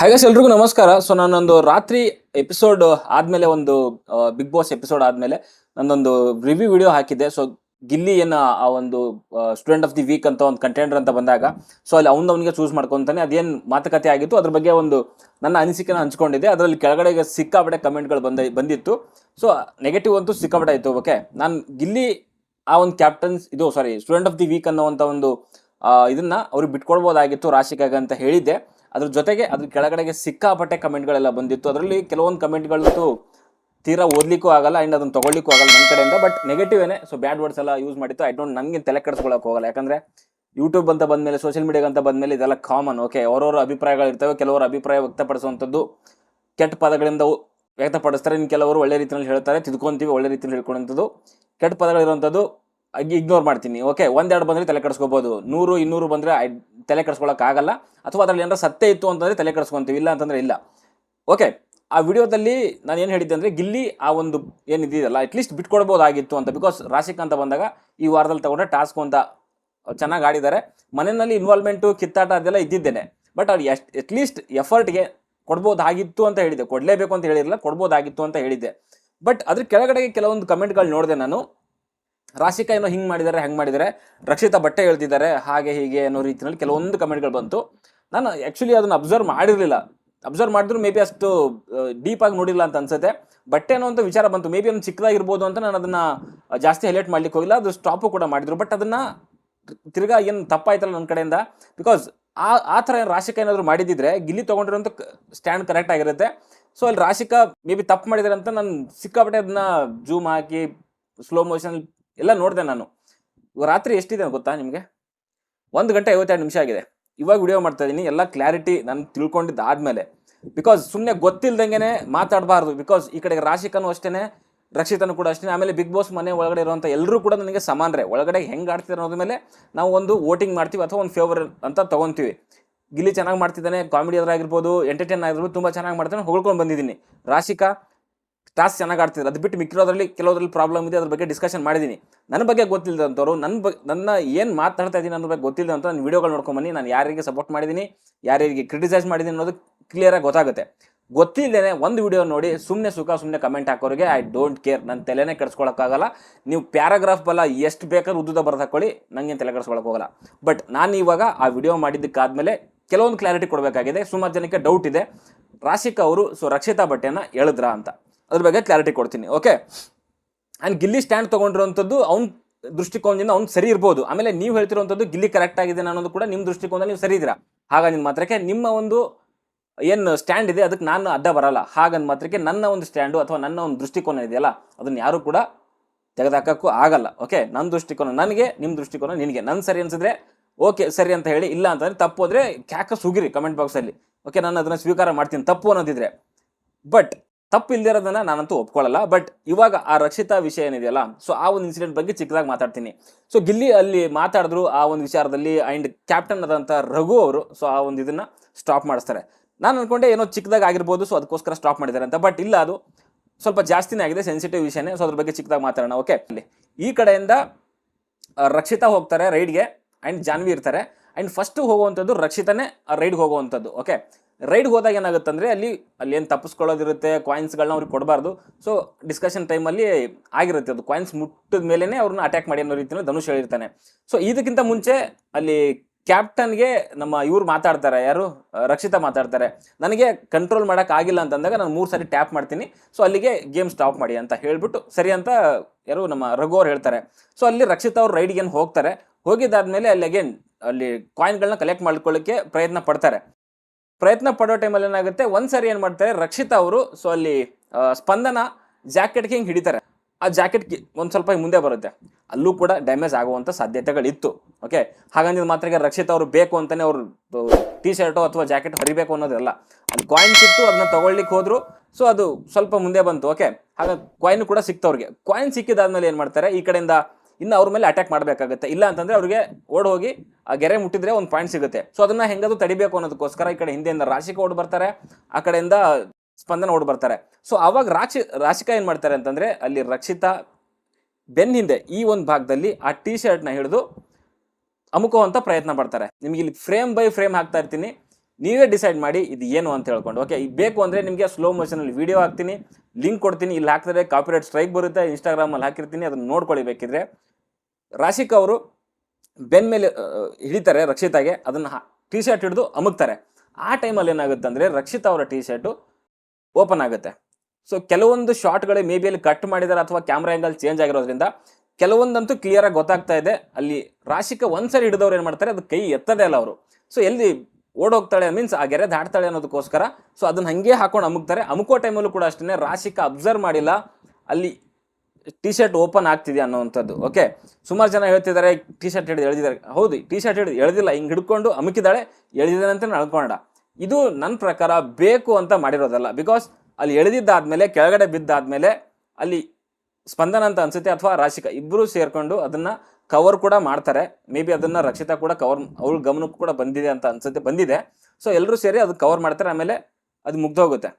ಹಾಗೆ ಎಲ್ರಿಗೂ ನಮಸ್ಕಾರ. ಸೊ ನಾನೊಂದು ರಾತ್ರಿ ಎಪಿಸೋಡ್ ಆದ್ಮೇಲೆ ಒಂದು ಬಿಗ್ ಬಾಸ್ ಎಪಿಸೋಡ್ ಆದ್ಮೇಲೆ ನಂದೊಂದು ರಿವ್ಯೂ ವಿಡಿಯೋ ಹಾಕಿದ್ದೆ. ಸೊ ಗಿಲ್ಲಿ ಏನ ಆ ಒಂದು ಸ್ಟೂಡೆಂಟ್ ಆಫ್ ದಿ ವೀಕ್ ಅಂತ ಒಂದು ಕಂಟೆಂಡರ್ ಅಂತ ಬಂದಾಗ ಸೊ ಅಲ್ಲಿ ಅವ್ನ ಅವನಿಗೆ ಚೂಸ್ ಮಾಡ್ಕೊಂತಾನೆ. ಅದೇನ್ ಮಾತುಕತೆ ಆಗಿತ್ತು, ಅದ್ರ ಬಗ್ಗೆ ಒಂದು ನನ್ನ ಅನಿಸಿಕೆನ ಹಂಚ್ಕೊಂಡಿದ್ದೆ. ಅದರಲ್ಲಿ ಕೆಳಗಡೆಗೆ ಸಿಕ್ಕಾಪಟ್ಟೆ ಕಮೆಂಟ್ಗಳು ಬಂದ, ಬಂದಿತ್ತು. ಸೊ ನೆಗೆಟಿವ್ ಅಂತೂ ಸಿಕ್ಕಾಪಟ್ಟೆ ಇತ್ತು ಓಕೆ ನಾನು ಗಿಲ್ಲಿ ಆ ಒಂದು ಕ್ಯಾಪ್ಟನ್ಸ್ ಇದು ಸಾರಿ ಸ್ಟೂಡೆಂಟ್ ಆಫ್ ದಿ ವೀಕ್ ಅನ್ನೋವಂಥ ಒಂದು ಇದನ್ನ ಅವ್ರಿಗೆ ಬಿಟ್ಕೊಡ್ಬೋದಾಗಿತ್ತು ರಾಶಿಕಾಗ ಅಂತ ಹೇಳಿದ್ದೆ. ಅದ್ರ ಜೊತೆಗೆ ಅದ್ರ ಕೆಳಗಡೆಗೆ ಸಿಕ್ಕಾಪಟ್ಟೆ ಕಮೆಂಟ್ಗಳೆಲ್ಲ ಬಂದಿತ್ತು. ಅದರಲ್ಲಿ ಕೆಲವೊಂದು ಕಮೆಂಟ್ಗಳಂತೂ ತೀರಾ ಓದ್ಲಿಕ್ಕೂ ಆಗಲ್ಲ ಆ್ಯಂಡ್ ಅದನ್ನ ತಗೊಳ್ಲಿಕ್ಕೂ ಆಗಲ್ಲ ನನ್ನ ಕಡೆಯಿಂದ. ಬಟ್ ನೆಗೆಟಿವ್ ಏನೇ ಸೊ ಬ್ಯಾಡ್ ವರ್ಡ್ಸ್ ಎಲ್ಲ ಯೂಸ್ ಮಾಡಿತ್ತು. ಐ ಡೋಂಟ್ ನನಗೆ ತಲೆ ಕೆಡಿಸ್ಕೊಳಕ್ಕೆ ಹೋಗಲ್ಲ. ಯಾಕಂದ್ರೆ ಯೂಟ್ಯೂಬ್ ಅಂತ ಬಂದಮೇಲೆ ಸೋಷಿಯಲ್ ಮೀಡಿಯಾ ಅಂತ ಬಂದಮೇಲೆ ಇದೆಲ್ಲ ಕಾಮನ್ ಓಕೆ ಅವ್ರವ್ರ ಅಭಿಪ್ರಾಯಗಳಿರ್ತವೆ ಕೆಲವರು ಅಭಿಪ್ರಾಯ ವ್ಯಕ್ತಪಡಿಸುವಂಥದ್ದು ಕೆಟ್ಟ ಪದಗಳಿಂದ ವ್ಯಕ್ತಪಡಿಸ್ತಾರೆ. ಇನ್ನು ಕೆಲವರು ಒಳ್ಳೆ ರೀತಿಯಲ್ಲಿ ಹೇಳ್ತಾರೆ, ತಿದ್ಕೊಂತೀವಿ, ಒಳ್ಳೆ ರೀತಿಯಲ್ಲಿ ಹೇಳ್ಕೊಳ್ಳೋಂಥದ್ದು ಕೆಟ್ಟ ಪದಗಳಿರುವಂಥದ್ದು ಇಗ್ನೋರ್ ಮಾಡ್ತೀನಿ ಓಕೆ ಒಂದೆರಡು ಬಂದರೆ ತಲೆ ಕೆಡಿಸ್ಕೋಬೋದು. ನೂರು, ಇನ್ನೂರು ಬಂದರೆ I- ತಲೆ ಕೆಡಿಸ್ಕೊಳ್ಳೋಕ್ಕಾಗಲ್ಲ ಅಥವಾ ಅದರಲ್ಲಿ ಏನಾರ ಸತ್ಯ ಇತ್ತು ಅಂತಂದರೆ ತಲೆ ಕೆಡಿಸ್ಕೊತೀವಿ, ಇಲ್ಲ ಅಂತಂದರೆ ಇಲ್ಲ. ಓಕೆ ಆ ವಿಡಿಯೋದಲ್ಲಿ ನಾನು ಏನು ಹೇಳಿದ್ದೆ ಅಂದರೆ ಗಿಲ್ಲಿ ಆ ಒಂದು ಏನಿದೆಯಲ್ಲ ಅಟ್ಲೀಸ್ಟ್ ಬಿಟ್ಕೊಡ್ಬೋದಾಗಿತ್ತು ಅಂತ ಬಿಕಾಸ್ ರಾಶಿಕ್ ಅಂತ ಬಂದಾಗ ಈ ವಾರದಲ್ಲಿ ತಗೊಂಡ್ರೆ ಟಾಸ್ಕ್ ಅಂತ ಚೆನ್ನಾಗಿ ಆಡಿದ್ದಾರೆ. ಮನೆಯಲ್ಲಿ ಇನ್ವಾಲ್ವ್ಮೆಂಟು ಕಿತ್ತಾಟ ಅದೆಲ್ಲ ಇದ್ದಿದ್ದೇನೆ. ಬಟ್ ಅವ್ರು ಎಷ್ಟು ಅಟ್ಲೀಸ್ಟ್ ಎಫರ್ಟ್ಗೆ ಕೊಡ್ಬೋದಾಗಿತ್ತು ಅಂತ ಹೇಳಿದ್ದೆ. ಕೊಡಲೇಬೇಕು ಅಂತ ಹೇಳಿರಲಿಲ್ಲ, ಕೊಡ್ಬೋದಾಗಿತ್ತು ಅಂತ ಹೇಳಿದ್ದೆ. ಬಟ್ ಅದ್ರ ಕೆಳಗಡೆಗೆ ಕೆಲವೊಂದು ಕಮೆಂಟ್ಗಳು ನೋಡಿದೆ ನಾನು. ರಾಶಿಕಾ ಏನೋ ಹಿಂಗೆ ಮಾಡಿದ್ದಾರೆ ಹೆಂಗೆ ಮಾಡಿದ್ದಾರೆ ರಕ್ಷಿತಾ ಬಟ್ಟೆ ಹೇಳ್ತಿದ್ದಾರೆ ಹಾಗೆ ಹೀಗೆ ಅನ್ನೋ ರೀತಿಯಲ್ಲಿ ಕೆಲವೊಂದು ಕಮೆಂಟ್ಗಳು ಬಂತು. ನಾನು ಆ್ಯಕ್ಚುಲಿ ಅದನ್ನು ಅಬ್ಸರ್ವ್ ಮಾಡಿರಲಿಲ್ಲ. ಅಬ್ಸರ್ವ್ ಮಾಡಿದ್ರು ಮೇ ಬಿ ಅಷ್ಟು ಡೀಪ್ ಆಗಿ ನೋಡಿಲ್ಲ ಅಂತ ಅನ್ಸುತ್ತೆ. ಬಟ್ಟೆ ಅನ್ನೋ ಅಂತ ವಿಚಾರ ಬಂತು. ಮೇ ಬಿ ಒಂದು ಚಿಕ್ಕದಾಗಿರ್ಬೋದು ಅಂತ ನಾನು ಅದನ್ನ ಜಾಸ್ತಿ ಹೈಲೈಟ್ ಮಾಡ್ಲಿಕ್ಕೆ ಹೋಗಿಲ್ಲ. ಅದು ಸ್ಟಾಪು ಕೂಡ ಮಾಡಿದ್ರು. ಬಟ್ ಅದನ್ನ ತಿರ್ಗಾ ಏನು ತಪ್ಪಾಯ್ತಲ್ಲ ನನ್ನ ಕಡೆಯಿಂದ. ಬಿಕಾಸ್ ಆ ಆ ಥರ ಏನು ರಾಶಿಕ ಏನಾದರೂ ಮಾಡಿದ್ದಿದ್ರೆ ಗಿಲ್ಲಿ ತೊಗೊಂಡಿರೋಂಥ ಸ್ಟ್ಯಾಂಡ್ ಕರೆಕ್ಟ್ ಆಗಿರುತ್ತೆ. ಸೊ ಅಲ್ಲಿ ರಾಶಿಕಾ ಮೇ ಬಿ ತಪ್ಪು ಮಾಡಿದಾರೆ ಅಂತ ನಾನು ಸಿಕ್ಕಾಪಟ್ಟೆ ಅದನ್ನ ಜೂಮ್ ಹಾಕಿ ಸ್ಲೋ ಮೋಷನ್ ಎಲ್ಲ ನೋಡಿದೆ ನಾನು. ರಾತ್ರಿ ಎಷ್ಟಿದೆ ಗೊತ್ತಾ ನಿಮಗೆ? ಒಂದು ಗಂಟೆ ಐವತ್ತೆರಡು ನಿಮಿಷ ಆಗಿದೆ. ಇವಾಗ ವಿಡಿಯೋ ಮಾಡ್ತಾ ಇದ್ದೀನಿ ಎಲ್ಲ ಕ್ಲಾರಿಟಿ ನಾನು ತಿಳ್ಕೊಂಡಿದ್ದು ಆದ್ಮೇಲೆ. ಬಿಕಾಸ್ ಸುಮ್ಮನೆ ಗೊತ್ತಿಲ್ಲದಂಗೆ ಮಾತಾಡಬಾರ್ದು. ಬಿಕಾಸ್ ಈ ಕಡೆಗೆ ರಾಶಿಕನು ಅಷ್ಟೇ ರಕ್ಷಿತನು ಕೂಡ ಅಷ್ಟೇ ಆಮೇಲೆ ಬಿಗ್ ಬಾಸ್ ಮನೆ ಒಳಗಡೆ ಇರುವಂಥ ಎಲ್ಲರೂ ಕೂಡ ನನಗೆ ಸಮಾನರೇ. ಒಳಗಡೆ ಹೆಂಗೆ ಆಡ್ತಿದ್ದಾರೆ ಅನ್ನೋದ್ರ ಮೇಲೆ ನಾವು ಒಂದು ವೋಟಿಂಗ್ ಮಾಡ್ತೀವಿ ಅಥವಾ ಒಂದು ಫೇವರ್ ಅಂತ ತೊಗೊತೀವಿ. ಗಿಲ್ಲಿ ಚೆನ್ನಾಗಿ ಮಾಡ್ತಿದ್ದಾನೆ ಕಾಮಿಡಿ ಆಗಿರ್ಬೋದು ಎಂಟರ್ಟೈನ್ ಆಗಿರ್ಬೋದು, ತುಂಬ ಚೆನ್ನಾಗಿ ಮಾಡ್ತಾನೆ, ಹೊಗಳ್ಕೊಂಡು ಬಂದಿದ್ದೀನಿ. ರಾಶಿಕಾ ಟಾಸ್ಕ್ ಚೆನ್ನಾಗಿ ಆಡ್ತಿದ್ರು. ಅದು ಬಿಟ್ಟು ಮಿಕ್ಕಿರೋದ್ರಲ್ಲಿ ಕೆಲವರಲ್ಲಿ ಪ್ರಾಬ್ಲಮ್ ಇದೆ, ಅದ್ರ ಬಗ್ಗೆ ಡಿಸ್ಕಷನ್ ಮಾಡಿದ್ದೀನಿ ನನ್ನ ಬಗ್ಗೆ ಗೊತ್ತಿಲ್ಲದಂಥವ್ರು ನನ್ನ ಬ ನನ್ನ ಏನು ಮಾತಾಡ್ತಾ ಇದ್ದೀನಿ ಅನ್ನೋ ಬಗ್ಗೆ ಗೊತ್ತಿಲ್ಲ ಅಂತ ನಾನು ವೀಡಿಯೋಗಳು ನೋಡ್ಕೊಂಬನ್ನಿ ನಾನು ಯಾರಿಗೆ ಸಪೋರ್ಟ್ ಮಾಡಿದ್ದೀನಿ ಯಾರಿಗೆ ಕ್ರಿಟಿಸೈಸ್ ಮಾಡಿದ್ದೀನಿ ಅನ್ನೋದು ಕ್ಲಿಯರಾಗಿ ಗೊತ್ತಾಗುತ್ತೆ. ಗೊತ್ತಿಲ್ಲದೇ ಒಂದು ವಿಡಿಯೋ ನೋಡಿ ಸುಮ್ಮನೆ ಸುಖ ಸುಮ್ಮನೆ ಕಮೆಂಟ್ ಹಾಕೋರಿಗೆ ಐ ಡೋಂಟ್ ಕೇರ್ ನನ್ನ ತಲೆನೇ ಕೆಡಿಸ್ಕೊಳಕ್ಕಾಗಲ್ಲ. ನೀವು ಪ್ಯಾರಾಗ್ರಾಫ್ ಬಲ್ಲ ಎಷ್ಟು ಬೇಕಾದ್ರೂ ಉದ್ದುದ ಬರ್ದು ಹಾಕೊಳ್ಳಿ ನನಗೆ ತಲೆ ಕೆಡಿಸ್ಕೊಳಕ್ಕೋಗಲ್ಲ ಬಟ್ ನಾನು ಇವಾಗ ಆ ವಿಡಿಯೋ ಮಾಡಿದ್ದಕ್ಕಾದಮೇಲೆ ಕೆಲವೊಂದು ಕ್ಲಾರಿಟಿ ಕೊಡಬೇಕಾಗಿದೆ. ಸುಮಾರು ಜನಕ್ಕೆ ಡೌಟ್ ಇದೆ. ರಾಶಿಕಾ ಅವರು ಸೊ ರಕ್ಷಿತಾ ಬಟ್ಟೆನ ಹೇಳಿದ್ರ ಅಂತ. ಅದ್ರ ಬಗ್ಗೆ ಕ್ಲಾರಿಟಿ ಕೊಡ್ತೀನಿ ಓಕೆ ಆ್ಯಂಡ್ ಗಿಲ್ಲಿ ಸ್ಟ್ಯಾಂಡ್ ತೊಗೊಂಡಿರುವಂಥದ್ದು ಅವ್ನು ದೃಷ್ಟಿಕೋನದಿಂದ ಅವ್ನು ಸರಿ ಇರ್ಬೋದು. ಆಮೇಲೆ ನೀವು ಹೇಳ್ತಿರುವಂಥದ್ದು ಗಿಲ್ಲಿ ಕರೆಕ್ಟ್ ಆಗಿದೆ ಅನ್ನೋದು ಕೂಡ ನಿಮ್ಮ ದೃಷ್ಟಿಕೋನದಲ್ಲಿ ನೀವು ಸರಿ ಇದ್ದೀರಾ? ಹಾಗಾಗಿ ಮಾತ್ರಕ್ಕೆ ನಿಮ್ಮ ಒಂದು ಏನು ಸ್ಟ್ಯಾಂಡ್ ಇದೆ, ಅದಕ್ಕೆ ನಾನು ಅಡ್ಡ ಬರಲ್ಲ. ಹಾಗಂದ ಮಾತ್ರಕ್ಕೆ ನನ್ನ ಒಂದು ಸ್ಟ್ಯಾಂಡು ಅಥವಾ ನನ್ನ ಒಂದು ದೃಷ್ಟಿಕೋನ ಇದೆಯಲ್ಲ, ಅದನ್ನು ಯಾರು ಕೂಡ ತೆಗೆದಾಕಕ್ಕೂ ಆಗಲ್ಲ ಓಕೆ ನನ್ನ ದೃಷ್ಟಿಕೋನ ನನಗೆ ನಿಮ್ಮ ದೃಷ್ಟಿಕೋನ ನಿನಗೆ. ನನ್ನ ಸರಿ ಅನ್ಸಿದ್ರೆ ಓಕೆ ಸರಿ ಅಂತ ಹೇಳಿ, ಇಲ್ಲ ಅಂತಂದ್ರೆ ತಪ್ಪು ಅಂದರೆ ಕ್ಯಾಕ ಸುಗಿರಿ ಕಮೆಂಟ್ ಬಾಕ್ಸಲ್ಲಿ ಓಕೆ ನಾನು ಅದನ್ನು ಸ್ವೀಕಾರ ಮಾಡ್ತೀನಿ, ತಪ್ಪು ಅನ್ನೋದಿದ್ರೆ. ಬಟ್ ತಪ್ಪು ಇಲ್ದಿರೋದನ್ನ ನಾನಂತೂ ಒಪ್ಕೊಳ್ಳಲ್ಲ ಬಟ್ ಇವಾಗ ಆ ರಕ್ಷಿತಾ ವಿಷಯ ಏನಿದೆಯಲ್ಲ ಸೊ ಆ ಒಂದು ಇನ್ಸಿಡೆಂಟ್ ಬಗ್ಗೆ ಚಿಕ್ಕದಾಗಿ ಮಾತಾಡ್ತೀನಿ. ಸೊ ಗಿಲ್ಲಿ ಅಲ್ಲಿ ಮಾತಾಡಿದ್ರು, ಆ ಒಂದು ವಿಚಾರದಲ್ಲಿ ಆ್ಯಂಡ್ ಕ್ಯಾಪ್ಟನ್ ಆದಂಥ ರಘು ಅವರು ಸೊ ಆ ಒಂದು ಇದನ್ನ ಸ್ಟಾಪ್ ಮಾಡಿಸ್ತಾರೆ. ನಾನು ಅನ್ಕೊಂಡೆ ಏನೋ ಚಿಕ್ಕದಾಗಿ ಆಗಿರ್ಬೋದು ಸೊ ಅದಕ್ಕೋಸ್ಕರ ಸ್ಟಾಪ್ ಮಾಡಿದ್ದಾರೆ ಅಂತ ಬಟ್ ಇಲ್ಲ ಅದು. ಸ್ವಲ್ಪ ಜಾಸ್ತಿನೇ ಆಗಿದೆ ಸೆನ್ಸಿಟಿವ್ ವಿಷಯನೇ ಸೊ ಅದ್ರ ಬಗ್ಗೆ ಚಿಕ್ಕದಾಗಿ ಮಾತಾಡೋಣ ಓಕೆ ಅಲ್ಲಿ ಈ ಕಡೆಯಿಂದ ರಕ್ಷಿತಾ ಹೋಗ್ತಾರೆ ರೈಡ್ಗೆ ಆ್ಯಂಡ್ ಜಾನ್ವಿ ಇರ್ತಾರೆ. ಆ್ಯಂಡ್ ಫಸ್ಟ್ ಹೋಗುವಂಥದ್ದು ರಕ್ಷಿತಾನೇ ರೈಡ್ಗೆ ಹೋಗುವಂಥದ್ದು ಓಕೆ ರೈಡ್ಗೆ ಹೋದಾಗ ಏನಾಗುತ್ತೆ ಅಂದರೆ ಅಲ್ಲಿ ಅಲ್ಲಿ ಏನು ತಪ್ಪಿಸ್ಕೊಳ್ಳೋದಿರುತ್ತೆ ಕಾಯಿನ್ಸ್ಗಳನ್ನ ಅವ್ರಿಗೆ ಕೊಡಬಾರ್ದು. ಸೊ ಡಿಸ್ಕಷನ್ ಟೈಮಲ್ಲಿ ಆಗಿರುತ್ತೆ ಅದು. ಕಾಯಿನ್ಸ್ ಮುಟ್ಟಿದ ಮೇಲೇ ಅವ್ರನ್ನ ಅಟ್ಯಾಕ್ ಮಾಡಿ ಅನ್ನೋ ರೀತಿಯಲ್ಲಿ ಧನುಷ್ ಹೇಳಿರ್ತಾನೆ. ಸೊ ಇದಕ್ಕಿಂತ ಮುಂಚೆ ಅಲ್ಲಿ ಕ್ಯಾಪ್ಟನ್ಗೆ ನಮ್ಮ ಇವ್ರು ಮಾತಾಡ್ತಾರೆ, ಯಾರು? ರಕ್ಷಿತಾ ಮಾತಾಡ್ತಾರೆ. ನನಗೆ ಕಂಟ್ರೋಲ್ ಮಾಡೋಕೆ ಆಗಿಲ್ಲ ಅಂತಂದಾಗ ನಾನು ಮೂರು ಸಾರಿ ಟ್ಯಾಪ್ ಮಾಡ್ತೀನಿ. ಸೊ ಅಲ್ಲಿಗೆ ಗೇಮ್ ಸ್ಟಾಪ್ ಮಾಡಿ ಅಂತ ಹೇಳ್ಬಿಟ್ಟು ಸರಿ ಅಂತ ಯಾರು ನಮ್ಮ ರಘು ಅವ್ರು ಹೇಳ್ತಾರೆ. ಸೊ ಅಲ್ಲಿ ರಕ್ಷಿತಾ ಅವ್ರು ರೈಡ್ಗೇನು ಹೋಗ್ತಾರೆ. ಹೋಗಿದ್ದಾದ್ಮೇಲೆ ಅಲ್ಲಿ ಅಗೇನ್ ಅಲ್ಲಿ ಕಾಯಿನ್ಗಳನ್ನ ಕಲೆಕ್ಟ್ ಮಾಡ್ಕೊಳ್ಳಿಕ್ಕೆ ಪ್ರಯತ್ನ ಪಡ್ತಾರೆ. ಪ್ರಯತ್ನ ಪಡೋ ಟೈಮಲ್ಲಿ ಏನಾಗುತ್ತೆ? ಒಂದ್ಸರಿ ಏನು ಮಾಡ್ತಾರೆ? ರಕ್ಷಿತಾ ಅವರು ಸೊ ಅಲ್ಲಿ ಸ್ಪಂದನ ಜಾಕೆಟ್ಗೆ ಹಿಂಗೆ ಹಿಡಿತಾರೆ. ಆ ಜಾಕೆಟ್ಗೆ ಒಂದು ಸ್ವಲ್ಪ ಮುಂದೆ ಬರುತ್ತೆ. ಅಲ್ಲೂ ಕೂಡ ಡ್ಯಾಮೇಜ್ ಆಗುವಂಥ ಸಾಧ್ಯತೆಗಳಿತ್ತು. ಓಕೆ ಹಾಗಂದ್ರೆ ಮಾತ್ರ ರಕ್ಷಿತ್ ಅವರು ಬೇಕು ಅಂತಲೇ ಅವರು ಟಿ ಶರ್ಟು ಅಥವಾ ಜಾಕೆಟ್ ಹರಿಬೇಕು ಅನ್ನೋದಿರಲ್ಲ ಅಲ್ಲಿ ಕಾಯಿನ್ ಇತ್ತು ಅದನ್ನ ತೊಗೊಳ್ಲಿಕ್ಕೆ ಹೋದ್ರು. ಸೊ ಅದು ಸ್ವಲ್ಪ ಮುಂದೆ ಬಂತು. ಓಕೆ ಹಾಗಾಗಿ ಕಾಯಿನ್ ಕೂಡ ಸಿಕ್ತವ್ರಿಗೆ ಕಾಯಿನ್ ಸಿಕ್ಕಿದಾದ್ಮೇಲೆ ಏನು ಮಾಡ್ತಾರೆ? ಈ ಕಡೆಯಿಂದ ಇನ್ನು ಅವ್ರ ಮೇಲೆ ಅಟ್ಯಾಕ್ ಮಾಡಬೇಕಾಗುತ್ತೆ. ಇಲ್ಲ ಅಂತಂದರೆ ಅವರಿಗೆ ಓಡ್ ಹೋಗಿ ಆ ಗೆರೆ ಮುಟ್ಟಿದ್ರೆ ಒಂದು ಪಾಯಿಂಟ್ ಸಿಗುತ್ತೆ. ಸೊ ಅದನ್ನು ಹೆಂಗದು ತಡಿಬೇಕು ಅನ್ನೋದಕ್ಕೋಸ್ಕರ ಈ ಕಡೆ ಹಿಂದೆಯಿಂದ ರಾಶಿಕ ಓಡ್ ಬರ್ತಾರೆ, ಆ ಕಡೆಯಿಂದ ಸ್ಪಂದನ ಓಡ್ ಬರ್ತಾರೆ. ಸೊ ಅವಾಗ ರಾಶಿ, ರಾಶಿಕಾ ಏನು ಮಾಡ್ತಾರೆ ಅಂತಂದರೆ ಅಲ್ಲಿ ರಕ್ಷಿತಾ ಬೆನ್ ಹಿಂದೆ ಈ ಒಂದು ಭಾಗದಲ್ಲಿ ಆ ಟಿ ಶರ್ಟ್ನ ಹಿಡಿದು ಅಮುಕುವಂಥ ಪ್ರಯತ್ನ ಪಡ್ತಾರೆ. ನಿಮಗೆ ಇಲ್ಲಿ ಫ್ರೇಮ್ ಬೈ ಫ್ರೇಮ್ ಹಾಕ್ತಾ ಇರ್ತೀನಿ. ನೀವೇ ಡಿಸೈಡ್ ಮಾಡಿ ಇದು ಏನು ಅಂತ ಹೇಳ್ಕೊಂಡು. ಓಕೆ ಬೇಕು ಅಂದರೆ ನಿಮಗೆ ಸ್ಲೋ ಮೋಷನಲ್ಲಿ ವಿಡಿಯೋ ಹಾಕ್ತೀನಿ ಲಿಂಕ್ ಕೊಡ್ತೀನಿ, ಇಲ್ಲಿ ಹಾಕಿದ್ರೆ ಕಾಪಿರೈಟ್ ಸ್ಟ್ರೈಕ್ ಬರುತ್ತೆ ಇನ್ಸ್ಟಾಗ್ರಾಮಲ್ಲಿ ಹಾಕಿರ್ತೀನಿ, ಅದನ್ನು ನೋಡ್ಕೊಳ್ಳಿ ಬೇಕಿದ್ರೆ ರಾಶಿಕ್ ಅವರು ಬೆನ್ ಮೇಲೆ ಹಿಡಿತಾರೆ ರಕ್ಷಿತಾಗೆ, ಅದನ್ನು ಟಿ ಶರ್ಟ್ ಹಿಡಿದು ಅಮುಕ್ತಾರೆ ಆ ಟೈಮಲ್ಲಿ ಏನಾಗುತ್ತೆ ಅಂದರೆ ರಕ್ಷಿತಾ ಅವರ ಟಿ ಶರ್ಟು ಓಪನ್ ಆಗುತ್ತೆ. ಸೊ ಕೆಲವೊಂದು ಶಾರ್ಟ್ಗಳೇ ಮೇ ಬಿ ಅಲ್ಲಿ ಕಟ್ ಮಾಡಿದ್ದಾರೆ ಅಥವಾ ಕ್ಯಾಮ್ರಾ ಆ್ಯಂಗಲ್ ಚೇಂಜ್ ಆಗಿರೋದ್ರಿಂದ ಕೆಲವೊಂದಂತೂ ಕ್ಲಿಯರಾಗಿ ಗೊತ್ತಾಗ್ತಾ ಇದೆ. ಅಲ್ಲಿ ರಾಶಿಕ ಒಂದ್ಸರಿ ಹಿಡಿದವ್ರು ಏನು ಮಾಡ್ತಾರೆ, ಅದು ಕೈ ಎತ್ತದೇ ಅಲ್ಲ ಅವರು. ಸೊ ಎಲ್ಲಿ ಓಡೋಗ್ತಾಳೆ ಮೀನ್ಸ್ ಆ ಗೆರೆ ದಾಟ್ತಾಳೆ ಅನ್ನೋದಕ್ಕೋಸ್ಕರ. ಸೊ ಅದನ್ನ ಹಂಗೆ ಹಾಕೊಂಡು ಅಮುಕ್ತಾರೆ ಅಮುಕೋ ಟೈಮಲ್ಲೂ ಕೂಡ ಅಷ್ಟೇ ರಾಶಿಕ ಅಬ್ಸರ್ವ್ ಮಾಡಿಲ್ಲ. ಅಲ್ಲಿ ಟಿ ಶರ್ಟ್ ಓಪನ್ ಆಗ್ತಿದೆ ಅನ್ನೋವಂಥದ್ದು. ಓಕೆ ಸುಮಾರು ಜನ ಹೇಳ್ತಿದ್ದಾರೆ ಟಿ ಶರ್ಟ್ ಹಿಡಿದು ಎಳೆದಿದ್ದಾರೆ. ಹೌದು ಟಿ ಶರ್ಟ್ ಹಿಡಿದು ಎಳೆದಿಲ್ಲ. ಹಿಂಗೆ ಹಿಡ್ಕೊಂಡು ಎಳೆದಿದ್ದಾನೆ ಅಂತ ಅಳ್ಕೊಂಡ ಇದು ನನ್ನ ಪ್ರಕಾರ ಬೇಕು ಅಂತ ಮಾಡಿರೋದಲ್ಲ. ಬಿಕಾಸ್ ಅಲ್ಲಿ ಎಳೆದಿದ್ದಾದ್ಮೇಲೆ, ಕೆಳಗಡೆ ಬಿದ್ದಾದ್ಮೇಲೆ ಅಲ್ಲಿ ಸ್ಪಂದನ ಅಂತ ಅನ್ಸುತ್ತೆ, ಅಥವಾ ರಾಶಿಕ ಇಬ್ಬರೂ ಸೇರ್ಕೊಂಡು ಅದನ್ನ ಕವರ್ ಕೂಡ ಮಾಡ್ತಾರೆ. ಮೇ ಬಿ ಅದನ್ನು ರಕ್ಷಿತಾ ಕೂಡ ಕವರ್ ಅವ್ರ ಗಮನಕ್ಕೂ ಕೂಡ ಬಂದಿದೆ ಅಂತ ಅನ್ಸುತ್ತೆ, ಬಂದಿದೆ. ಸೊ ಎಲ್ಲರೂ ಸೇರಿ ಅದು ಕವರ್ ಮಾಡ್ತಾರೆ, ಆಮೇಲೆ ಅದು ಮುಗ್ದೋಗುತ್ತೆ.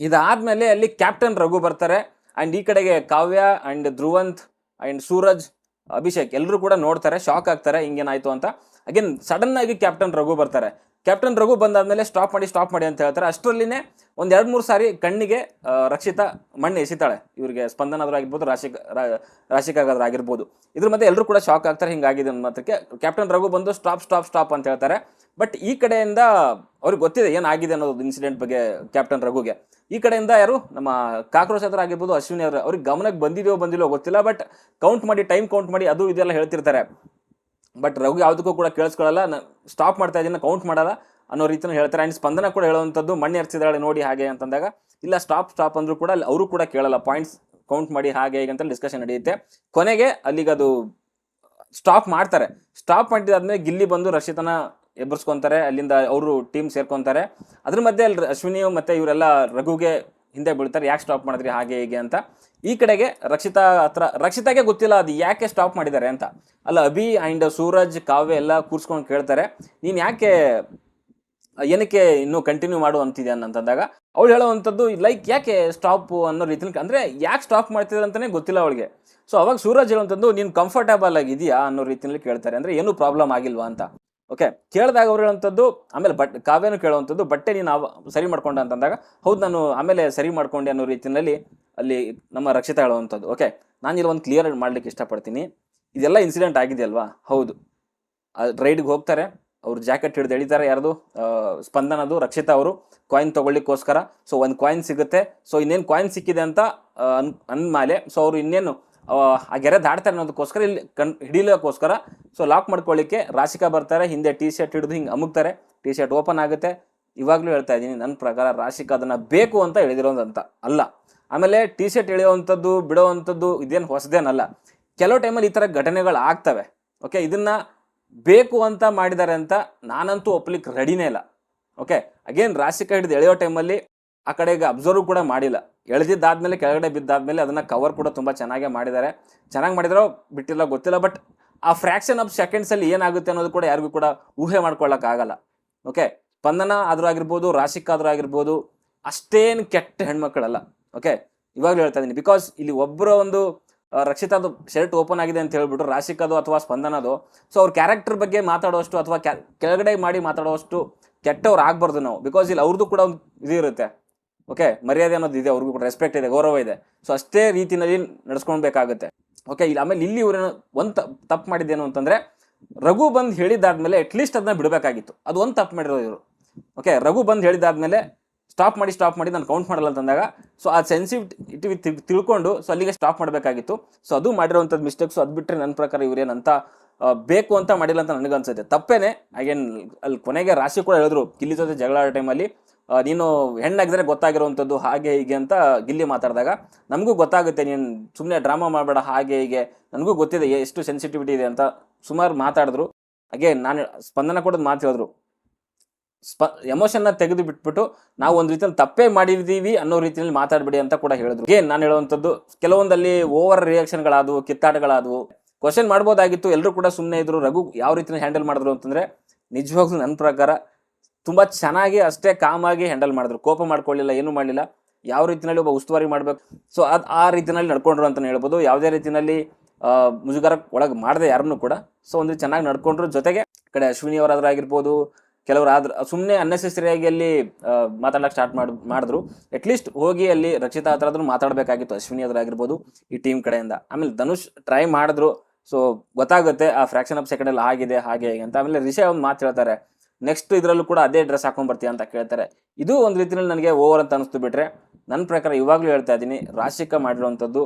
ಇದಾದ್ಮೇಲೆ ಅಲ್ಲಿ ಕ್ಯಾಪ್ಟನ್ ರಘು ಬರ್ತಾರೆ ಅಂಡ್ ಈ ಕಡೆಗೆ ಕಾವ್ಯ ಅಂಡ್ ಧ್ರುವಂತ್ ಅಂಡ್ ಸೂರಜ್, ಅಭಿಷೇಕ್ ಎಲ್ಲರೂ ಕೂಡ ನೋಡ್ತಾರೆ ಶಾಕ್ ಆಗ್ತಾರೆ, ಹಿಂಗೇನಾಯ್ತು ಅಂತ. ಅಗೇನ್ ಸಡನ್ ಆಗಿ ಕ್ಯಾಪ್ಟನ್ ರಘು ಬರ್ತಾರೆ. ಕ್ಯಾಪ್ಟನ್ ರಘು ಬಂದಾದ್ಮೇಲೆ ಸ್ಟಾಪ್ ಮಾಡಿ ಸ್ಟಾಪ್ ಮಾಡಿ ಅಂತ ಹೇಳ್ತಾರೆ. ಅಷ್ಟರಲ್ಲಿನೇ ಒಂದು ಎರಡು ಮೂರು ಸಾರಿ ಕಣ್ಣಿಗೆ ರಕ್ಷಿತ ಮಣ್ಣು ಎಸಿತಾಳೆ. ಇವರಿಗೆ ಸ್ಪಂದನ ಆದ್ರೂ ಆಗಿರ್ಬೋದು ರಾಶಿಕ್ ರಾ- ರಾಶಿಕಾಗಾದ್ರೂ ಆಗಿರ್ಬೋದು. ಇದ್ರ ಮತ್ತೆ ಎಲ್ಲರೂ ಕೂಡ ಶಾಕ್ ಆಗ್ತಾರೆ, ಹಿಂಗಾಗಿದೆ ಅನ್ನೋ ಮಾತ್ರಕ್ಕೆ ಕ್ಯಾಪ್ಟನ್ ರಘು ಬಂದು ಸ್ಟಾಪ್ ಸ್ಟಾಪ್ ಸ್ಟಾಪ್ ಅಂತ ಹೇಳ್ತಾರೆ. ಬಟ್ ಈ ಕಡೆಯಿಂದ ಅವ್ರಿಗೆ ಗೊತ್ತಿದೆ ಏನಾಗಿದೆ ಅನ್ನೋದು ಇನ್ಸಿಡೆಂಟ್ ಬಗ್ಗೆ ಕ್ಯಾಪ್ಟನ್ ರಘುಗೆ. ಈ ಕಡೆಯಿಂದ ಯಾರು? ನಮ್ಮ ಕಾಕ್ರೋಚ್ ಹತ್ರ ಆಗಿರ್ಬೋದು, ಅಶ್ವಿನಿ ಅವರು. ಅವ್ರಿಗೆ ಗಮನಕ್ಕೆ ಬಂದಿದೆಯೋ ಬಂದಿಲ್ಲೋ ಗೊತ್ತಿಲ್ಲ ಬಟ್ ಕೌಂಟ್ ಮಾಡಿ ಟೈಮ್ ಕೌಂಟ್ ಮಾಡಿ ಅದು ಇದೆಲ್ಲ ಹೇಳ್ತಿರ್ತಾರೆ. ಬಟ್ ರಘು ಯಾವುದಕ್ಕೂ ಕೂಡ ಕೇಳಿಸ್ಕೊಳ್ಳಲ್ಲ ಸ್ಟಾಪ್ ಮಾಡ್ತಾ ಇದ್ದೀನಿ ಕೌಂಟ್ ಮಾಡಲ್ಲ ಅನ್ನೋ ರೀತಿಯೂ ಹೇಳ್ತಾರೆ. ಆ್ಯಂಡ್ ಸ್ಪಂದನ ಕೂಡ ಹೇಳುವಂಥದ್ದು ಮಣ್ಣು ಎರ್ಸಿದಾಳೆ ನೋಡಿ ಹಾಗೆ ಅಂತಂದಾಗ, ಇಲ್ಲ ಸ್ಟಾಪ್ ಸ್ಟಾಪ್ ಅಂದರೂ ಕೂಡ ಅಲ್ಲಿ ಅವರು ಕೂಡ ಕೇಳಲ್ಲ. ಪಾಯಿಂಟ್ಸ್ ಕೌಂಟ್ ಮಾಡಿ ಹಾಗೆ ಹೀಗೆ ಅಂತ ಡಿಸ್ಕಷನ್ ನಡೆಯುತ್ತೆ. ಕೊನೆಗೆ ಅಲ್ಲಿಗೆ ಅದು ಸ್ಟಾಪ್ ಮಾಡ್ತಾರೆ. ಸ್ಟಾಪ್ ಮಾಡಿದಾದ್ಮೇಲೆ ಗಿಲ್ಲಿ ಬಂದು ರಕ್ಷಿತನ ಎಬ್ಬರ್ಸ್ಕೊತಾರೆ ಅಲ್ಲಿಂದ ಅವರು ಟೀಮ್ ಸೇರ್ಕೊತಾರೆ. ಅದ್ರ ಮಧ್ಯೆ ಅಲ್ಲಿ ಅಶ್ವಿನಿಯು ಮತ್ತು ಇವರೆಲ್ಲ ರಘುಗೆ ಹಿಂದೆ ಬೀಳ್ತಾರೆ. ಯಾಕೆ ಸ್ಟಾಪ್ ಮಾಡಿದ್ರಿ ಹಾಗೆ ಹೀಗೆ ಅಂತ. ಈ ಕಡೆಗೆ ರಕ್ಷಿತಾ ಹತ್ರ, ರಕ್ಷಿತಾಗೆ ಗೊತ್ತಿಲ್ಲ ಅದು ಯಾಕೆ ಸ್ಟಾಪ್ ಮಾಡಿದ್ದಾರೆ ಅಂತ. ಅಲ್ಲ, ಅಭಿ ಆ್ಯಂಡ್ ಸೂರಜ್, ಕಾವ್ಯ ಎಲ್ಲ ಕೂರ್ಸ್ಕೊಂಡು ಕೇಳ್ತಾರೆ. ನೀನು ಯಾಕೆ, ಏನಕ್ಕೆ ಇನ್ನೂ ಕಂಟಿನ್ಯೂ ಮಾಡು ಅಂತಿದ್ಯಾ ಅಂತಂದಾಗ, ಅವಳು ಹೇಳುವಂಥದ್ದು ಲೈಕ್ ಯಾಕೆ ಸ್ಟಾಪ್ ಅನ್ನೋ ರೀತಿಲಿ, ಅಂದರೆ ಯಾಕೆ ಸ್ಟಾಪ್ ಮಾಡ್ತಿದ್ದಾರೆ ಅಂತಲೇ ಗೊತ್ತಿಲ್ಲ ಅವಳಿಗೆ. ಸೊ ಅವಾಗ ಸೂರಜ್ ಹೇಳುವಂಥದ್ದು, ನೀನು ಕಂಫರ್ಟಬಲ್ ಆಗಿದೆಯಾ ಅನ್ನೋ ರೀತಿಯಲ್ಲಿ ಕೇಳ್ತಾರೆ. ಅಂದರೆ ಏನೂ ಪ್ರಾಬ್ಲಮ್ ಆಗಿಲ್ವಾ ಅಂತ. ಓಕೆ, ಕೇಳಿದಾಗ ಅವ್ರು ಹೇಳುವಂಥದ್ದು, ಆಮೇಲೆ ಬಟ್, ಕಾವ್ಯನೂ ಕೇಳುವಂಥದ್ದು, ಬಟ್ಟೆ ನೀನು ಸರಿ ಮಾಡ್ಕೊಂಡ ಅಂತಂದಾಗ, ಹೌದು ನಾನು ಆಮೇಲೆ ಸರಿ ಮಾಡ್ಕೊಂಡೆ ಅನ್ನೋ ರೀತಿಯಲ್ಲಿ ಅಲ್ಲಿ ನಮ್ಮ ರಕ್ಷಿತ ಹೇಳುವಂಥದ್ದು. ಓಕೆ, ನಾನು ಇಲ್ಲಿ ಒಂದು ಕ್ಲಿಯರ್ ಮಾಡ್ಲಿಕ್ಕೆ ಇಷ್ಟಪಡ್ತೀನಿ. ಇದೆಲ್ಲ ಇನ್ಸಿಡೆಂಟ್ ಆಗಿದೆಯಲ್ವಾ? ಹೌದು. ರೈಡ್ಗೆ ಹೋಗ್ತಾರೆ, ಅವ್ರು ಜಾಕೆಟ್ ಹಿಡಿದು ಎಳಿತಾರೆ ಯಾರ್ದು? ಸ್ಪಂದನದು, ರಕ್ಷಿತಾ ಅವರು ಕಾಯಿನ್ ತಗೊಳ್ಳಿಕ್ಕೋಸ್ಕರ. ಸೊ ಒಂದು ಕಾಯಿನ್ ಸಿಗುತ್ತೆ. ಸೊ ಇನ್ನೇನು ಕಾಯಿನ್ ಸಿಕ್ಕಿದೆ ಅಂತ ಅನ್, ಅಂದಮೇಲೆ ಸೊ ಅವರು ಇನ್ನೇನು ಆ, ಗೆರೆ ದಾಡ್ತಾರೆ ಅನ್ನೋದಕ್ಕೋಸ್ಕರ ಇಲ್ಲಿ ಕಣ್ ಹಿಡಿಲಿಕ್ಕೋಸ್ಕರ. ಸೊ ಲಾಕ್ ಮಾಡ್ಕೊಳ್ಳಿಕ್ಕೆ ರಾಶಿಕಾ ಬರ್ತಾರೆ ಹಿಂದೆ ಟಿ ಶರ್ಟ್ ಹಿಡಿದು ಹಿಂಗೆ ಅಮುಕ್ತಾರೆ ಟಿ ಶರ್ಟ್ ಓಪನ್ ಆಗುತ್ತೆ. ಇವಾಗಲೂ ಹೇಳ್ತಾ ಇದ್ದೀನಿ ನನ್ನ ಪ್ರಕಾರ ರಾಶಿಕಾ ಅದನ್ನು ಬೇಕು ಅಂತ ಎಳೆದಿರೋದಂತ ಅಲ್ಲ. ಆಮೇಲೆ ಟಿ ಶರ್ಟ್ ಎಳೆಯುವಂಥದ್ದು ಬಿಡೋವಂಥದ್ದು ಇದೇನು ಹೊಸದೇನಲ್ಲ. ಕೆಲವು ಟೈಮಲ್ಲಿ ಈ ಥರ ಘಟನೆಗಳು ಆಗ್ತವೆ. ಓಕೆ ಇದನ್ನು ಬೇಕು ಅಂತ ಮಾಡಿದ್ದಾರೆ ಅಂತ ನಾನಂತೂ ಒಪ್ಲಿಕ್ಕೆ ರೆಡಿನೇ ಇಲ್ಲ. ಓಕೆ ಅಗೇನ್ ರಾಶಿಕಾ ಹಿಡಿದು ಎಳೆಯೋ ಟೈಮಲ್ಲಿ ಆ ಕಡೆಗೆ ಅಬ್ಸರ್ವ್ ಕೂಡ ಮಾಡಿಲ್ಲ. ಎಳೆದಿದ್ದಾದ್ಮೇಲೆ, ಕೆಳಗಡೆ ಬಿದ್ದಾದಮೇಲೆ ಅದನ್ನು ಕವರ್ ಕೂಡ ತುಂಬ ಚೆನ್ನಾಗೇ ಮಾಡಿದ್ದಾರೆ. ಚೆನ್ನಾಗಿ ಮಾಡಿದಾರೋ ಬಿಟ್ಟಿಲ್ಲ, ಗೊತ್ತಿಲ್ಲ ಬಟ್ ಆ ಫ್ರ್ಯಾಕ್ಷನ್ ಆಫ್ ಸೆಕೆಂಡ್ಸಲ್ಲಿ ಏನಾಗುತ್ತೆ ಅನ್ನೋದು ಕೂಡ ಯಾರಿಗೂ ಕೂಡ ಊಹೆ ಮಾಡ್ಕೊಳ್ಳೋಕ್ಕಾಗಲ್ಲ ಓಕೆ ಸ್ಪಂದನ ಆದರೂ ಆಗಿರ್ಬೋದು, ರಾಶಿಕ್ ಆದರೂ ಆಗಿರ್ಬೋದು, ಅಷ್ಟೇನು ಕೆಟ್ಟ ಹೆಣ್ಮಕ್ಳಲ್ಲ. ಓಕೆ ಇವಾಗಲೂ ಹೇಳ್ತಾ ಇದ್ದೀನಿ ಬಿಕಾಸ್ ಇಲ್ಲಿ ಒಬ್ಬರ ಒಂದು ರಕ್ಷಿತಾದು ಶರ್ಟ್ ಓಪನ್ ಆಗಿದೆ ಅಂತ ಹೇಳ್ಬಿಟ್ಟು ರಾಶಿಕದು ಅಥವಾ ಸ್ಪಂದನದು ಸೊ ಅವ್ರ ಕ್ಯಾರೆಕ್ಟರ್ ಬಗ್ಗೆ ಮಾತಾಡೋಷ್ಟು ಅಥವಾ ಕೆಳಗಡೆ ಮಾಡಿ ಮಾತಾಡೋಷ್ಟು ಕೆಟ್ಟವ್ರು ಆಗ್ಬಾರ್ದು ನಾವು. ಬಿಕಾಸ್ ಇಲ್ಲಿ ಅವ್ರದ್ದು ಕೂಡ ಒಂದು ಇದು ಇರುತ್ತೆ. ಓಕೆ? ಮರ್ಯಾದೆ ಅನ್ನೋದು ಇದೆ, ಅವ್ರಿಗೂ ಕೂಡ ರೆಸ್ಪೆಕ್ಟ್ ಇದೆ, ಗೌರವ ಇದೆ. ಸೊ ಅಷ್ಟೇ ರೀತಿಯಲ್ಲಿ ನಡ್ಸ್ಕೊಳ್ಬೇಕಾಗುತ್ತೆ. ಓಕೆ? ಇಲ್ಲಿ ಆಮೇಲೆ ಇಲ್ಲಿ ಇವರೇನು ಒಂದು ತಪ್ಪು ಮಾಡಿದ್ದೇನು ಅಂತಂದ್ರೆ, ರಘು ಬಂದು ಹೇಳಿದ್ದಾದ್ಮೇಲೆ ಅಟ್ಲೀಸ್ಟ್ ಅದನ್ನ ಬಿಡಬೇಕಾಗಿತ್ತು. ಅದು ಒಂದು ತಪ್ಪು ಮಾಡಿರೋ ಇವರು. ಓಕೆ? ರಘು ಬಂದು ಹೇಳಿದ್ದಾದ್ಮೇಲೆ ಸ್ಟಾಪ್ ಮಾಡಿ ಸ್ಟಾಪ್ ಮಾಡಿ ನಾನು ಕೌಂಟ್ ಮಾಡಲ್ಲ ಅಂತಂದಾಗ ಸೊ ಆ ಸೆನ್ಸಿಟಿವಿಟಿ ತಿಳ್ಕೊಂಡು ಸೊ ಅಲ್ಲಿಗೆ ಸ್ಟಾಪ್ ಮಾಡಬೇಕಾಗಿತ್ತು. ಸೊ ಅದು ಮಾಡಿರೋವಂಥದ್ದು ಮಿಸ್ಟೇಕ್ಸ್ ಅದು ಬಿಟ್ಟರೆ ನನ್ನ ಪ್ರಕಾರ ಇವ್ರೇನಂತ ಬೇಕು ಅಂತ ಮಾಡಿಲ್ಲ ಅಂತ ನನಗನ್ಸುತ್ತೆ. ತಪ್ಪೇನೆ. ಆಗೇನು ಅಲ್ಲಿ ಕೊನೆಗೆ ರಾಶಿ ಕೂಡ ಹೇಳಿದ್ರು. ಕಿಲ್ಲಿ ಜೊತೆ ಜಗಳ ಟೈಮಲ್ಲಿ ನೀನು ಹೆಣ್ಣಾಗಿದ್ರೆ ಗೊತ್ತಾಗಿರುವಂಥದ್ದು ಹಾಗೆ ಹೀಗೆ ಅಂತ ಗಿಲ್ಲಿ ಮಾತಾಡಿದಾಗ, ನಮಗೂ ಗೊತ್ತಾಗುತ್ತೆ ನೀನು ಸುಮ್ಮನೆ ಡ್ರಾಮಾ ಮಾಡಬೇಡ, ಹಾಗೆ ಹೀಗೆ. ನನಗೂ ಗೊತ್ತಿದೆ ಎಷ್ಟು ಸೆನ್ಸಿಟಿವಿಟಿ ಇದೆ ಅಂತ ಸುಮಾರು ಮಾತಾಡಿದ್ರು. ಹಾಗೆ ನಾನು ಸ್ಪಂದನ ಕೂಡ ಮಾತು ಹೇಳಿದ್ರು. ಸ್ಪ ಎಮೋಷನ್ನ ತೆಗೆದು ಬಿಟ್ಬಿಟ್ಟು ನಾವು ಒಂದು ರೀತಿಯಲ್ಲಿ ತಪ್ಪೇ ಮಾಡಿದ್ದೀವಿ ಅನ್ನೋ ರೀತಿಯಲ್ಲಿ ಮಾತಾಡಬೇಡಿ ಅಂತ ಕೂಡ ಹೇಳಿದ್ರು. ಏನ್ ನಾನು ಹೇಳುವಂಥದ್ದು, ಕೆಲವೊಂದಲ್ಲಿ ಓವರ್ ರಿಯಾಕ್ಷನ್ಗಳಾದವು ಕಿತ್ತಾಟಗಳಾದವು. ಕ್ವಶನ್ ಮಾಡ್ಬೋದಾಗಿತ್ತು ಎಲ್ಲರೂ ಕೂಡ ಸುಮ್ಮನೆ ಇದ್ರು. ರಘು ಯಾವ ರೀತಿಯಲ್ಲಿ ಹ್ಯಾಂಡಲ್ ಮಾಡಿದ್ರು ಅಂತಂದ್ರೆ, ನಿಜವಾಗ್ಲೂ ನನ್ನ ಪ್ರಕಾರ ತುಂಬಾ ಚೆನ್ನಾಗಿ ಅಷ್ಟೇ ಕಾಮಾಗಿ ಹ್ಯಾಂಡಲ್ ಮಾಡಿದ್ರು. ಕೋಪ ಮಾಡ್ಕೊಳ್ಳಿಲ್ಲ, ಏನು ಮಾಡಲಿಲ್ಲ. ಯಾವ ರೀತಿಯಲ್ಲಿ ಒಬ್ಬ ಉಸ್ತುವಾರಿ ಮಾಡಬೇಕು? ಸೊ ಅದು ಆ ರೀತಿಯಲ್ಲಿ ನಡ್ಕೊಂಡ್ರು ಅಂತಲೇ ಹೇಳ್ಬೋದು. ಯಾವುದೇ ರೀತಿಯಲ್ಲಿ ಮುಜುಗರ ಒಳಗೆ ಮಾಡದೆ ಯಾರನ್ನೂ ಕೂಡ. ಸೊ ಒಂದು ಚೆನ್ನಾಗಿ ನಡ್ಕೊಂಡ್ರು. ಜೊತೆಗೆ ಕಡೆ ಅಶ್ವಿನಿ ಅವರಾದ್ರೂ ಆಗಿರ್ಬೋದು ಕೆಲವರು ಆದ್ರ ಸುಮ್ಮನೆ ಅನ್ನೆಸೆಸರಿಯಾಗಿ ಅಲ್ಲಿ ಮಾತಾಡಕ್ಕೆ ಸ್ಟಾರ್ಟ್ ಮಾಡ್, ಮಾಡಿದ್ರು. ಅಟ್ಲೀಸ್ಟ್ ಹೋಗಿ ಅಲ್ಲಿ ರಕ್ಷಿತಾ ಹತ್ರ ಆದ್ರೂ ಮಾತಾಡಬೇಕಾಗಿತ್ತು. ಅಶ್ವಿನಿ ಹತ್ರ ಆಗಿರ್ಬೋದು ಈ ಟೀಮ್ ಕಡೆಯಿಂದ. ಆಮೇಲೆ ಧನುಷ್ ಟ್ರೈ ಮಾಡಿದ್ರು. ಸೊ ಗೊತ್ತಾಗುತ್ತೆ, ಆ ಫ್ರ್ಯಾಕ್ಷನ್ ಆಫ್ ಸೆಕೆಂಡಲ್ಲಿ ಆಗಿದೆ, ಹಾಗೆ, ಹೇಗೆ ಅಂತ. ಆಮೇಲೆ ರಿಷಾ ಒಂದು ಮಾತು ಹೇಳ್ತಾರೆ. ನೆಕ್ಸ್ಟ್ ಇದರಲ್ಲೂ ಕೂಡ ಅದೇ ಡ್ರೆಸ್ ಹಾಕೊಂಡು ಬರ್ತೀಯ ಅಂತ ಕೇಳ್ತಾರೆ. ಇದು ಒಂದು ರೀತಿಯಲ್ಲಿ ನನಗೆ ಓವರ್ ಅಂತ ಅನಿಸ್ತು ಬಿಟ್ರೆ ನನ್ನ ಪ್ರಕಾರ ಇವಾಗಲೂ ಹೇಳ್ತಾ ಇದ್ದೀನಿ ರಾಶಿಕ ಮಾಡಿರುವಂಥದ್ದು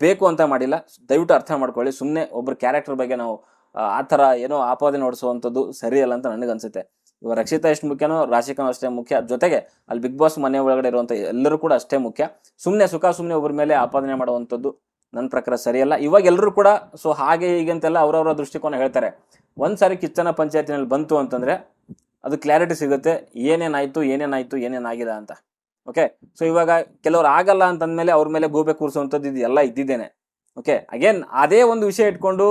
ಬೇಕು ಅಂತ ಮಾಡಿಲ್ಲ. ದಯವಿಟ್ಟು ಅರ್ಥ ಮಾಡ್ಕೊಳ್ಳಿ. ಸುಮ್ಮನೆ ಒಬ್ಬರ ಕ್ಯಾರೆಕ್ಟರ್ ಬಗ್ಗೆ ನಾವು ಆ, ಥರ ಏನೋ ಆಪಾದನೆ ಹೊಡಿಸುವಂಥದ್ದು ಸರಿಯಲ್ಲ ಅಂತ ನನಗನ್ಸುತ್ತೆ ಇವಾಗ ರಕ್ಷಿತಾ ಎಷ್ಟು ಮುಖ್ಯನೋ ರಾಶಿಕಾನು ಅಷ್ಟೇ ಮುಖ್ಯ. ಜೊತೆಗೆ ಅಲ್ಲಿ ಬಿಗ್ ಬಾಸ್ ಮನೆ ಒಳಗಡೆ ಇರುವಂಥ ಎಲ್ಲರೂ ಕೂಡ ಅಷ್ಟೇ ಮುಖ್ಯ. ಸುಮ್ಮನೆ ಸುಖ ಸುಮ್ಮನೆ ಒಬ್ಬರ ಮೇಲೆ ಆಪಾದನೆ ಮಾಡುವಂಥದ್ದು ನನ್ನ ಪ್ರಕಾರ ಸರಿಯಲ್ಲ. ಇವಾಗ ಎಲ್ಲರೂ ಕೂಡ ಸೊ ಹಾಗೆ ಹೀಗೆ ಅಂತೆಲ್ಲ ಅವರವರ ದೃಷ್ಟಿಕೋನ ಹೇಳ್ತಾರೆ. ಒಂದು ಸಾರಿ ಕಿಚ್ಚನ ಪಂಚಾಯತಿನಲ್ಲಿ ಬಂತು ಅಂತಂದ್ರೆ ಅದು ಕ್ಲಾರಿಟಿ ಸಿಗುತ್ತೆ. ಏನೇನಾಯ್ತು ಏನೇನಾಯ್ತು, ಏನೇನಾಗಿದೆ ಅಂತ. ಓಕೆ ಸೊ ಇವಾಗ ಕೆಲವ್ರು ಆಗಲ್ಲ ಅಂತಂದಮೇಲೆ ಅವ್ರ ಮೇಲೆ ಗೂಬೆ ಕೂರಿಸುವಂಥದ್ದು ಇದು ಎಲ್ಲ ಇದ್ದಿದ್ದೇನೆ. ಓಕೆ ಅಗೇನ್ ಅದೇ ಒಂದು ವಿಷಯ ಇಟ್ಕೊಂಡು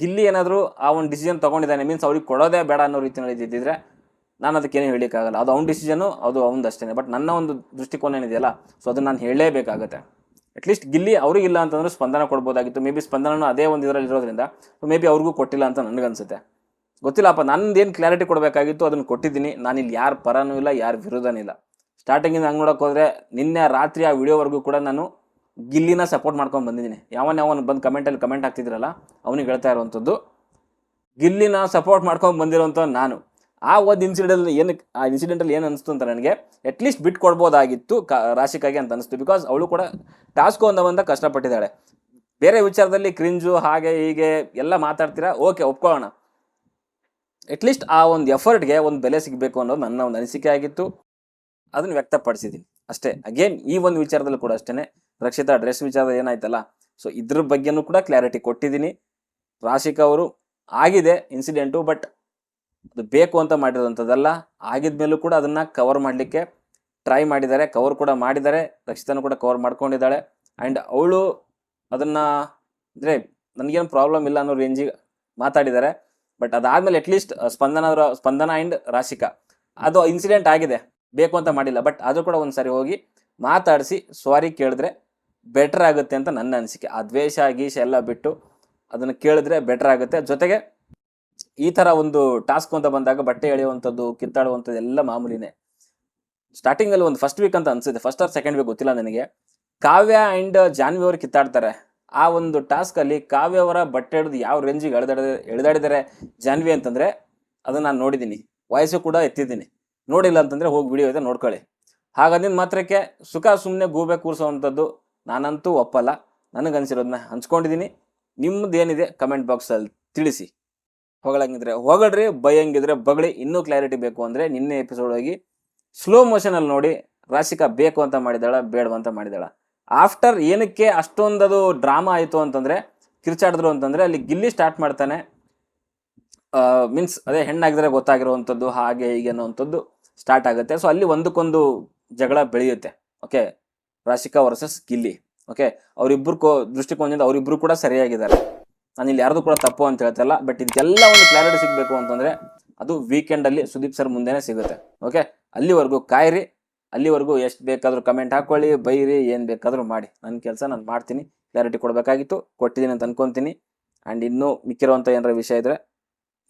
ಗಿಲ್ಲಿ ಏನಾದರೂ ಆ ಒಂದು ಡಿಸಿಷನ್ ತಗೊಂಡಿದ್ದಾನೆ. ಮೀನ್ಸ್ ಅವ್ರಿಗೆ ಕೊಡೋದೇ ಬೇಡ ಅನ್ನೋ ರೀತಿಯಲ್ಲಿ ಇದ್ದಿದ್ರೆ ನಾನು ಅದಕ್ಕೇನು ಹೇಳಿಕ್ಕಾಗಲ್ಲ ಅದು ಅವ್ನ ಡಿಸಿಷನು ಅದು ಅಷ್ಟೇ ಬಟ್ ನನ್ನ ಒಂದು ದೃಷ್ಟಿಕೋನ ಏನಿದೆಯಲ್ಲ ಸೊ ಅದನ್ನ ನಾನು ಹೇಳಲೇಬೇಕಾಗುತ್ತೆ. ಅಟ್ಲೀಸ್ಟ್ ಗಿಲ್ಲಿ ಅವ್ರಿಗಿಲ್ಲ ಅಂತಂದ್ರೆ ಸ್ಪಂದನ ಕೊಡ್ಬೋದಾಗಿತ್ತು. ಮೇ ಬಿ ಸ್ಪಂದನೂ ಅದೇ ಒಂದು ಇದರಲ್ಲಿ ಇರೋದ್ರಿಂದ ಮೇ ಬಿ ಅವ್ರಿಗೂ ಕೊಟ್ಟಿಲ್ಲ ಅಂತ ನನಗನ್ಸುತ್ತೆ ಗೊತ್ತಿಲ್ಲಪ್ಪ ನಂದೇನು ಕ್ಲಾರಿಟಿ ಕೊಡಬೇಕಾಗಿತ್ತು ಅದನ್ನು ಕೊಟ್ಟಿದ್ದೀನಿ. ನಾನು ಇಲ್ಲಿ ಯಾರ ಪರನೂ ಇಲ್ಲ, ಯಾರ ವಿರೋಧನೂ ಇಲ್ಲ. ಸ್ಟಾರ್ಟಿಂಗಿಂದ ಹಂಗೆ ನೋಡೋಕೆ ಹೋದರೆ ನಿನ್ನೆ ರಾತ್ರಿ ಆ ವಿಡಿಯೋವರೆಗೂ ಕೂಡ ನಾನು ಗಿಲ್ಲಿನ ಸಪೋರ್ಟ್ ಮಾಡ್ಕೊಂಡು ಬಂದಿದ್ದೀನಿ. ಯಾವನ್ನ ಬಂದು ಕಮೆಂಟಲ್ಲಿ ಕಮೆಂಟ್ ಹಾಕ್ತಿದ್ರಲ್ಲ, ಅವನಿಗೆ ಹೇಳ್ತಾ ಇರುವಂಥದ್ದು ಗಿಲ್ಲಿನ ಸಪೋರ್ಟ್ ಮಾಡ್ಕೊಂಡು ಬಂದಿರೋಂಥ ನಾನು. ಆ ಒಂದು ಇನ್ಸಿಡೆಂಟ್ ಏನು ಆ ಇನ್ಸಿಡೆಂಟಲ್ಲಿ ಏನು ಅನಿಸ್ತು ಅಂತ ನನಗೆ ಅಟ್ಲೀಸ್ಟ್ ಬಿಟ್ಟು ಕೊಡ್ಬೋದಾಗಿತ್ತು ಕ ರಾಶಿಕಾಗೆ ಅಂತ ಅನಿಸ್ತು. ಬಿಕಾಸ್ ಅವಳು ಕೂಡ ಟಾಸ್ಕೋ ಅಂತ ಬಂದ ಕಷ್ಟಪಟ್ಟಿದ್ದಾಳೆ. ಬೇರೆ ವಿಚಾರದಲ್ಲಿ ಕ್ರಿಂಜು ಹಾಗೆ ಹೀಗೆ ಎಲ್ಲ ಮಾತಾಡ್ತೀರಾ? ಓಕೆ ಒಪ್ಕೊಳ್ಳೋಣ. ಅಟ್ಲೀಸ್ಟ್ ಆ ಒಂದು ಎಫರ್ಟ್ಗೆ ಒಂದು ಬೆಲೆ ಸಿಗಬೇಕು ಅನ್ನೋದು ನನ್ನ ಒಂದು ಅನಿಸಿಕೆ ಆಗಿತ್ತು. ಅದನ್ನು ವ್ಯಕ್ತಪಡಿಸಿದ್ದೀನಿ. ಅಷ್ಟೇ. ಅಗೇನ್ ಈ ಒಂದು ವಿಚಾರದಲ್ಲೂ ಕೂಡ ಅಷ್ಟೇ ರಕ್ಷಿತಾ ಡ್ರೆಸ್ ವಿಚಾರ ಏನಾಯ್ತಲ್ಲ? ಸೊ ಇದ್ರ ಬಗ್ಗೆನೂ ಕೂಡ ಕ್ಲಾರಿಟಿ ಕೊಟ್ಟಿದ್ದೀನಿ. ರಾಶಿಕಾ ಅವರು ಆಗಿದೆ ಇನ್ಸಿಡೆಂಟು ಬಟ್ ಅದು ಬೇಕು ಅಂತ ಮಾಡಿರೋಂಥದ್ದಲ್ಲ ಆಗಿದ್ಮೇಲೂ ಕೂಡ ಅದನ್ನು ಕವರ್ ಮಾಡಲಿಕ್ಕೆ ಟ್ರೈ ಮಾಡಿದ್ದಾರೆ ಕವರ್ ಕೂಡ ಮಾಡಿದ್ದಾರೆ, ರಕ್ಷಿತಾನು ಕೂಡ ಕವರ್ ಮಾಡ್ಕೊಂಡಿದ್ದಾಳೆ. ಆ್ಯಂಡ್ ಅವಳು ಅದನ್ನು, ಅಂದರೆ ನನಗೇನು ಪ್ರಾಬ್ಲಮ್ ಇಲ್ಲ ಅನ್ನೋ ರೇಂಜಿಗೆ ಮಾತಾಡಿದ್ದಾರೆ. ಬಟ್ ಅದಾದಮೇಲೆ at least Spandana Spandana and Rashika, ಅದು ಇನ್ಸಿಡೆಂಟ್ ಆಗಿದೆ, ಬೇಕು ಅಂತ ಮಾಡಿಲ್ಲ. ಬಟ್ ಅದು ಕೂಡ ಒಂದು ಹೋಗಿ ಮಾತಾಡಿಸಿ ಸಾರಿ ಕೇಳಿದ್ರೆ ಬೆಟರ್ ಆಗುತ್ತೆ ಅಂತ ನನ್ನ ಅನಿಸಿಕೆ. ಆ ದ್ವೇಷ, ಗೀಷ ಎಲ್ಲ ಬಿಟ್ಟು ಅದನ್ನು ಕೇಳಿದ್ರೆ ಬೆಟರ್ ಆಗುತ್ತೆ. ಜೊತೆಗೆ ಈ ತರ ಒಂದು ಟಾಸ್ಕ್ ಅಂತ ಬಂದಾಗ ಬಟ್ಟೆ ಎಳೆಯುವಂಥದ್ದು, ಕಿತ್ತಾಡುವಂಥದ್ದು ಎಲ್ಲ ಮಾಮೂಲಿನೇ. ಸ್ಟಾರ್ಟಿಂಗ್ ಅಲ್ಲಿ ಒಂದು ಫಸ್ಟ್ ವೀಕ್ ಅಂತ ಅನ್ಸುತ್ತೆ. ಫಸ್ಟ್ ಆರ್ ಸೆಕೆಂಡ್ ವೀಕ್ ಗೊತ್ತಿಲ್ಲ ನನಗೆ. ಕಾವ್ಯ ಅಂಡ್ ಜಾನ್ವಿ ಅವರು ಕಿತ್ತಾಡ್ತಾರೆ. ಆ ಒಂದು ಟಾಸ್ಕ್ ಅಲ್ಲಿ ಕಾವ್ಯ ಅವರ ಬಟ್ಟೆ ಹಿಡಿದು ಯಾವ ರೇಂಜಿಗೆ ಎಳೆದಾಡ ಎಳೆದಾಡಿದರೆ ಜಾನ್ವಿ ಅಂತಂದ್ರೆ ಅದನ್ನ ನಾನು ನೋಡಿದ್ದೀನಿ ವಾಯ್ಸು ಕೂಡ ಎತ್ತಿದ್ದೀನಿ. ನೋಡಿಲ್ಲ ಅಂತಂದ್ರೆ ಹೋಗಿ ವಿಡಿಯೋ ಇದೆ ನೋಡ್ಕೊಳ್ಳಿ. ಹಾಗಂದಿನ ಮಾತ್ರಕ್ಕೆ ಸುಖ ಸುಮ್ಮನೆ ಗೂಬೆ ಕೂರಿಸೋವಂಥದ್ದು ನಾನಂತೂ ಒಪ್ಪಲ್ಲ. ನನಗನ್ಸಿರೋದನ್ನ ಹಂಚ್ಕೊಂಡಿದ್ದೀನಿ ನಿಮ್ಮದೇನಿದೆ ಕಮೆಂಟ್ ಬಾಕ್ಸಲ್ಲಿ ತಿಳಿಸಿ. ಹೊಗಳಂಗಿದ್ರೆ ಹೊಗಳ್ರಿ, ಬೈಯಂಗಿದ್ರೆ ಬಗಳಿ. ಇನ್ನೂ ಕ್ಲಾರಿಟಿ ಬೇಕು ಅಂದರೆ ನಿನ್ನೆ ಎಪಿಸೋಡ್ ಹೋಗಿ ಸ್ಲೋ ಮೋಷನಲ್ಲಿ ನೋಡಿ ರಾಶಿಕಾ ಬೇಕು ಅಂತ ಮಾಡಿದಾಳ ಬೇಡವಂತ ಮಾಡಿದಾಳ ಆಫ್ಟರ್ ಏನಕ್ಕೆ ಅಷ್ಟೊಂದದು ಡ್ರಾಮಾ ಆಯಿತು ಅಂತಂದರೆ, ಕಿರ್ಚಾಡಿದ್ರು ಅಂತಂದರೆ ಅಲ್ಲಿ ಗಿಲ್ಲಿ ಸ್ಟಾರ್ಟ್ ಮಾಡ್ತಾನೆ. ಮೀನ್ಸ್ ಅದೇ ಹೆಣ್ಣಾಗಿದ್ರೆ ಗೊತ್ತಾಗಿರುವಂಥದ್ದು, ಹಾಗೆ ಹೀಗೆ ಅನ್ನೋವಂಥದ್ದು ಸ್ಟಾರ್ಟ್ ಆಗುತ್ತೆ. ಸೊ ಅಲ್ಲಿ ಒಂದಕ್ಕೊಂದು ಜಗಳ ಬೆಳೆಯುತ್ತೆ. Okay Rashika versus Gilli. Okay ಅವರಿಬ್ಬರು ಕೋ ದೃಷ್ಟಿಕೋನದಿಂದ ಅವರಿಬ್ಬರು ಕೂಡ ಸರಿಯಾಗಿದ್ದಾರೆ. ನಾನು ಇಲ್ಲಿ ಯಾರ್ದು ಕೂಡ ತಪ್ಪು ಅಂತ ಹೇಳ್ತಲ್ಲ ಬಟ್ ಇದೆಲ್ಲ ಒಂದು ಕ್ಲಾರಿಟಿ ಸಿಗಬೇಕು ಅಂತಂದರೆ ಅದು ವೀಕೆಂಡಲ್ಲಿ ಸುದೀಪ್ ಸರ್ ಮುಂದೆನೇ ಸಿಗುತ್ತೆ. ಓಕೆ ಅಲ್ಲಿವರೆಗೂ ಕಾಯಿರಿ, ಅಲ್ಲಿವರೆಗೂ ಎಷ್ಟು ಬೇಕಾದರೂ ಕಮೆಂಟ್ ಹಾಕೊಳ್ಳಿ, ಬೈರಿ, ಏನು ಬೇಕಾದರೂ ಮಾಡಿ. ನನ್ನ ಕೆಲಸ ನಾನು ಮಾಡ್ತೀನಿ ಕ್ಲಾರಿಟಿ ಕೊಡಬೇಕಾಗಿತ್ತು ಕೊಟ್ಟಿದ್ದೀನಿ ಅಂತ ಅನ್ಕೊಂತೀನಿ. ಆ್ಯಂಡ್ ಇನ್ನೂ ಮಿಕ್ಕಿರುವಂಥ ಏನಾರ ವಿಷಯ ಇದ್ದರೆ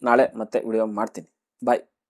ನಾಳೆ ಮತ್ತೆ ವಿಡಿಯೋ ಮಾಡ್ತೀನಿ. ಬಾಯ್